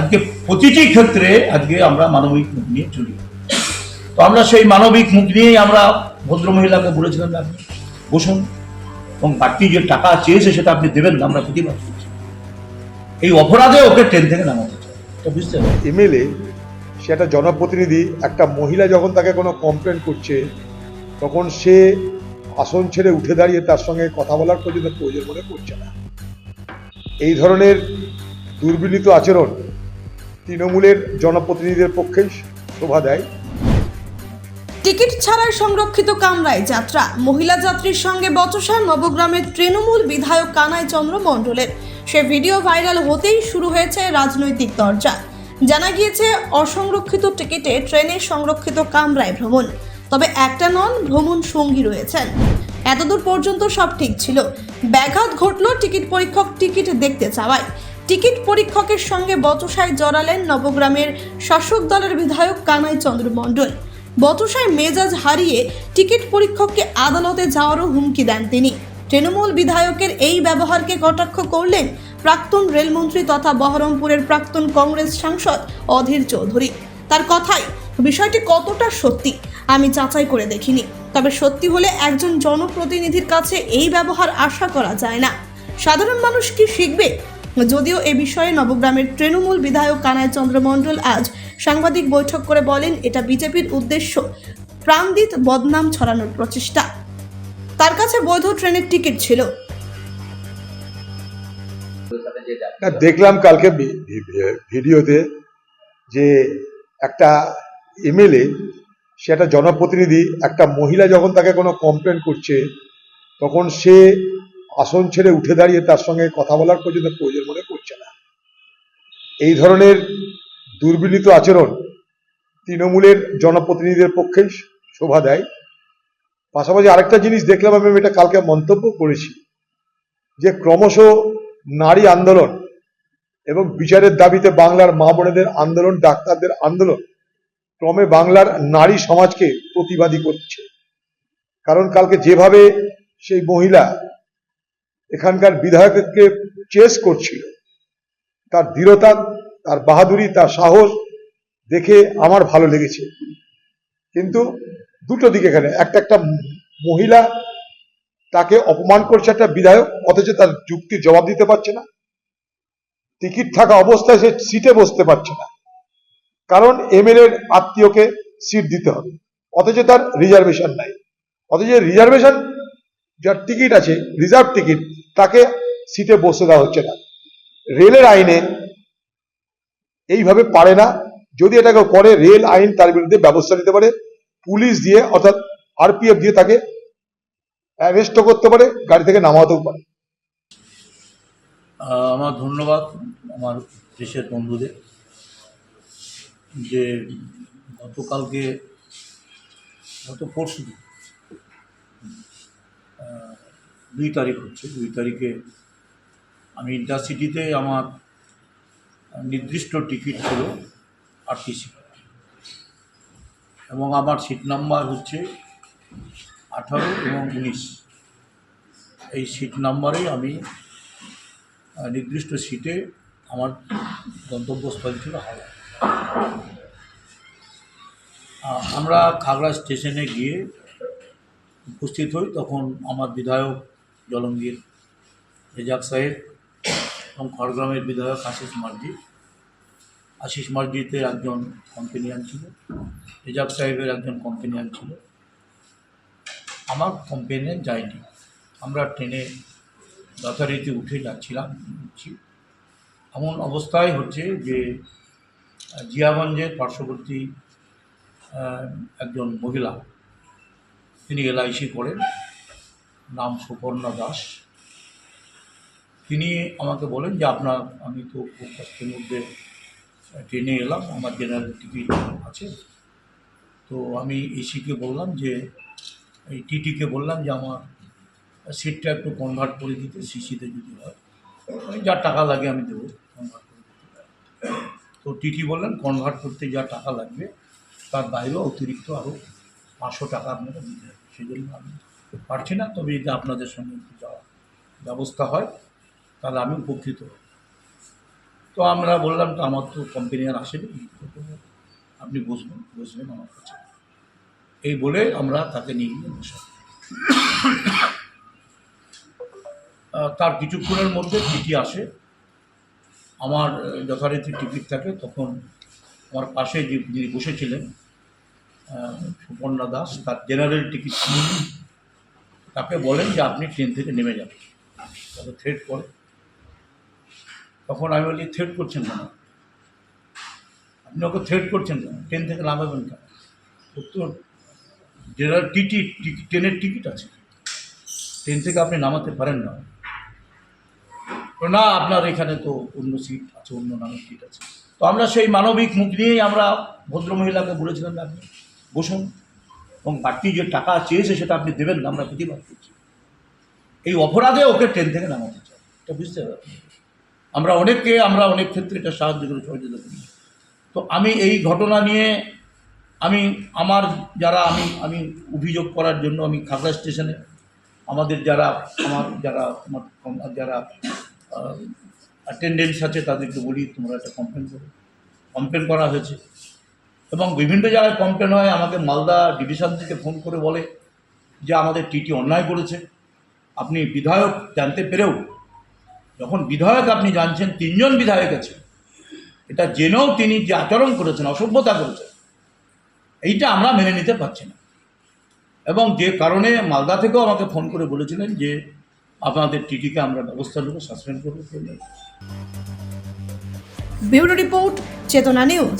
আজকে প্রতিটি ক্ষেত্রে আজকে আমরা মানবিক মুখ নিয়ে চলি। তো আমরা সেই মানবিক মুখ নিয়েই আমরা ভদ্রমহিলাকে বলেছিলাম আপনি বসুন এবং বাড়তি যে টাকা চেয়েছে সেটা আপনি দেবেন না, আমরা প্রতিবাদ করছি। এই অপরাধে ওকে ট্রেন থেকে নামাতে তো বুঝতে এমএলএ, সে একটা জনপ্রতিনিধি, একটা মহিলা যখন তাকে কোনো কমপ্লেন করছে, তখন সে আসন ছেড়ে উঠে দাঁড়িয়ে তার সঙ্গে কথা বলার পর্যন্ত প্রয়োজন মনে করছে না। এই ধরনের দুর্বিনীত আচরণ তৃণমূলের জনপ্রতিনিধিদের পক্ষেই শোভা দেয়। টিকিট ছাড়াই সংরক্ষিত কামরায় যাত্রা। মহিলা যাত্রীর সঙ্গে বচসার নবগ্রামের তৃণমূল বিধায়ক কানাই চন্দ্র মণ্ডলের। সে ভিডিও ভাইরাল হতেই শুরু হয়েছে রাজনৈতিক দরজা। জানা গিয়েছে, অসংরক্ষিত টিকিটে ট্রেনে সংরক্ষিত কামরায় ভ্রমণ। তবে একটা নন, ভ্রমণ সঙ্গী রয়েছেন। এতদূর পর্যন্ত সব ঠিক ছিল। ব্যাঘাত ঘটল টিকিট পরীক্ষক টিকিট দেখতে চাওয়ায়। টিকিট পরীক্ষকের সঙ্গে বচসায় জড়ালেন নবগ্রামের শাসক দলের বিধায়ক কানাই চন্দ্র মণ্ডল। বচসায় মেজাজ হারিয়ে টিকিট পরীক্ষককে আদালতে যাওয়ারও হুমকি দেন তিনি। তৃণমূল বিধায়কের এই ব্যবহারকে কটাক্ষ করলেন প্রাক্তন রেলমন্ত্রী তথা বহরমপুরের প্রাক্তন কংগ্রেস সাংসদ অধীর চৌধুরী। তার কথাই, বিষয়টি কতটা সত্যি, আমি যাচাই করে দেখিনি। তবে সত্যি হলে একজন জনপ্রতিনিধির কাছে এই ব্যবহার আশা করা যায় না। সাধারণ মানুষ কি শিখবে? যদিও এ বিষয়ে নবগ্রামের তৃণমূল বিধায়ক কানায় চন্দ্র মণ্ডল আজ সাংবাদিক বৈঠক করে বলেন, এটা বিজেপির উদ্দেশ্য। প্রাণদিত বদনাম ছড়ানোর প্রচেষ্টা। তার কাছে বৈধ ট্রেনের টিকিট ছিল। দেখলাম কালকে ভিডিওতে যে একটা এমএলএ সে একটা জনপ্রতিনিধি, একটা মহিলা যখন তাকে কোনো কমপ্লেন করছে, তখন সে আসন ছেড়ে উঠে দাঁড়িয়ে তার সঙ্গে কথা বলার পর্যন্ত প্রয়োজন এই ধরনের দুর্বিনীত আচরণ তৃণমূলের জনপ্রতিনিধিদের পক্ষেই শোভা দেয়। পাশাপাশি আরেকটা জিনিস দেখলাম আমি এটা কালকে মন্তব্য করেছি যে ক্রমশ নারী আন্দোলন এবং বিচারের দাবিতে বাংলার মা বোনেদের আন্দোলন, ডাক্তারদের আন্দোলন ক্রমে বাংলার নারী সমাজকে প্রতিবাদী করছে। কারণ কালকে যেভাবে সেই মহিলা এখানকার বিধায়ককে চেস করছিল তার দৃঢ়তা, তার বাহাদুরি, তার সাহস দেখে আমার ভালো লেগেছে। কিন্তু দুটো দিকে এখানে। একটা একটা মহিলা তাকে অপমান করছে একটা বিধায়ক, অথচ তার যুক্তির জবাব দিতে পারছে না। টিকিট থাকা অবস্থায় সে সিটে বসতে পারছে না। কারণ এমএলএ এর আত্মীয়কে সিট দিতে হবে। অথচ তার রিজার্ভেশন নাই। অথচ রিজার্ভেশন, যার টিকিট আছে, রিজার্ভ টিকিট, তাকে সিটে বসে দেওয়া হচ্ছে না। রেলের আইনে এইভাবে পারে না। যদি এটাকে করে, রেল আইন তার বিরুদ্ধে ব্যবস্থা নিতে পারে, পুলিশ দিয়ে, অর্থাৎ আরপিএফ দিয়ে তাকে অ্যারেস্টও করতে পারে, গাড়ি থেকে নামাতেও পারে। আমার ধন্যবাদ আমার দেশের বন্ধুদের যে গতকালকে, গত পরশু দুই তারিখ হচ্ছে, দুই তারিখে আমি ইন্টারসিটিতে আমার নির্দিষ্ট টিকিট ছিল আরটিসি এবং আমার সিট নাম্বার হচ্ছে আঠারো এবং উনিশ। এই সিট নাম্বারেই আমি নির্দিষ্ট সিটে আমার গন্তব্যস্থল ছিল হাওড়া। আমরা খাগড়া স্টেশনে গিয়ে উপস্থিত হই, তখন আমার বিধায়ক জলঙ্গীর রেজাক সাহেব এবং খড়গ্রামের বিধায়ক আশিস মার্জি। আশিস মার্জিতে একজন কম্পেনিয়ান ছিল রেজাক সাহেবের একজন কম্পেনিয়ান ছিল। আমার কম্পেনিয়ান যায়নি। আমরা ট্রেনে যথারীতি উঠে যাচ্ছিলাম এমন অবস্থায় হচ্ছে যে, জিয়াগঞ্জের পার্শ্ববর্তী একজন মহিলা, তিনি এলআইসি করেন, নাম সুপর্ণা দাস। তিনি আমাকে বলেন যে, আপনার, আমি তো খুব কষ্টের মধ্যে ট্রেনে এলাম, আমার জেনারেল টিকিট আছে। তো আমি এসিকে বললাম যে, এই টিটিকে বললাম যে, আমার সিটটা একটু কনভার্ট করে দিতে সিসিতে যদি হয় যা টাকা লাগে আমি দেবো কনভার্ট করে দিতে। তো টিটি বললেন কনভার্ট করতে যা টাকা লাগবে, তার বাইরেও অতিরিক্ত আরও পাঁচশো টাকা আপনাকে দিতে হবে। সেই জন্য আমি পারছি না, তবে যদি আপনাদের সঙ্গে একটু যাওয়ার ব্যবস্থা হয় তাহলে আমি উপকৃত তো আমরা বললাম, তো আমার তো কোম্পানি আর আসেনি। আপনি বসবেন বসবেন আমার কাছে। এই বলে আমরা তাকে নিয়ে গিয়ে বসাই তার কিছুক্ষণের মধ্যে টিটি আসে। আমার যথারীতি টিকিট থাকে। তখন আমার পাশে যে যিনি বসেছিলেন সুপর্ণা দাস, তার জেনারেল টিকিট। তাকে বলেন যে, আপনি ট্রেন থেকে নেমে যাবেন তাকে থ্রেট করে। তখন আমি বলি থ্রেট করছেন কেন? আপনি ওকে থ্রেট করছেন কেন? ট্রেন থেকে নামাবেন কেন? উত্তর জেনারেল টিটি ট্রেনের টিকিট আছে। ট্রেন থেকে আপনি নামাতে পারেন না। তো না, আপনার এখানে তো অন্য সিট আছে, অন্য নামের সিট আছে। তো আমরা সেই মানবিক মুখ নিয়েই আমরা ভদ্রমহিলাকে বলেছিলাম যে আপনি বসুন। এবং বাড়তি যে টাকা চেয়েছে সেটা আপনি দেবেন না, আমরা প্রতিবাদ করছি। এই অপরাধে ওকে ট্রেন থেকে নামাতে চাই। এটা বুঝতে আপনি। আমরা অনেককে, আমরা অনেক ক্ষেত্রে এটা সাহায্য করে, সহযোগিতা করি। তো আমি এই ঘটনা নিয়ে আমি, আমার যারা আমি আমি অভিযোগ করার জন্য আমি খাগড়া স্টেশনে, আমাদের যারা, আমার যারা আমার যারা অ্যাটেন্ডেন্স আছে তাদেরকে বলি, তোমরা একটা কমপ্লেন করো। কমপ্লেন করা হয়েছে। এবং বিভিন্ন জায়গায় কমপ্লেন হয়, আমাকে মালদা ডিভিশন থেকে ফোন করে বলে যে আমাদের টিটি অন্যায় করেছে। আপনি বিধায়ক জানতে পেরেও যখন বিধায়ক আপনি জানছেন, তিনজন বিধায়ক আছে এটা জেনেও তিনি যে আচরণ করেছেন, অসভ্যতা করেছেন, এইটা আমরা মেনে নিতে পারছি না। এবং যে কারণে মালদা থেকেও আমাকে ফোন করে বলেছিলেন যে, আপনাদের টিটিকে আমরা ব্যবস্থা নেব, সাসপেন্ড করব। Bureau report, Chetana news.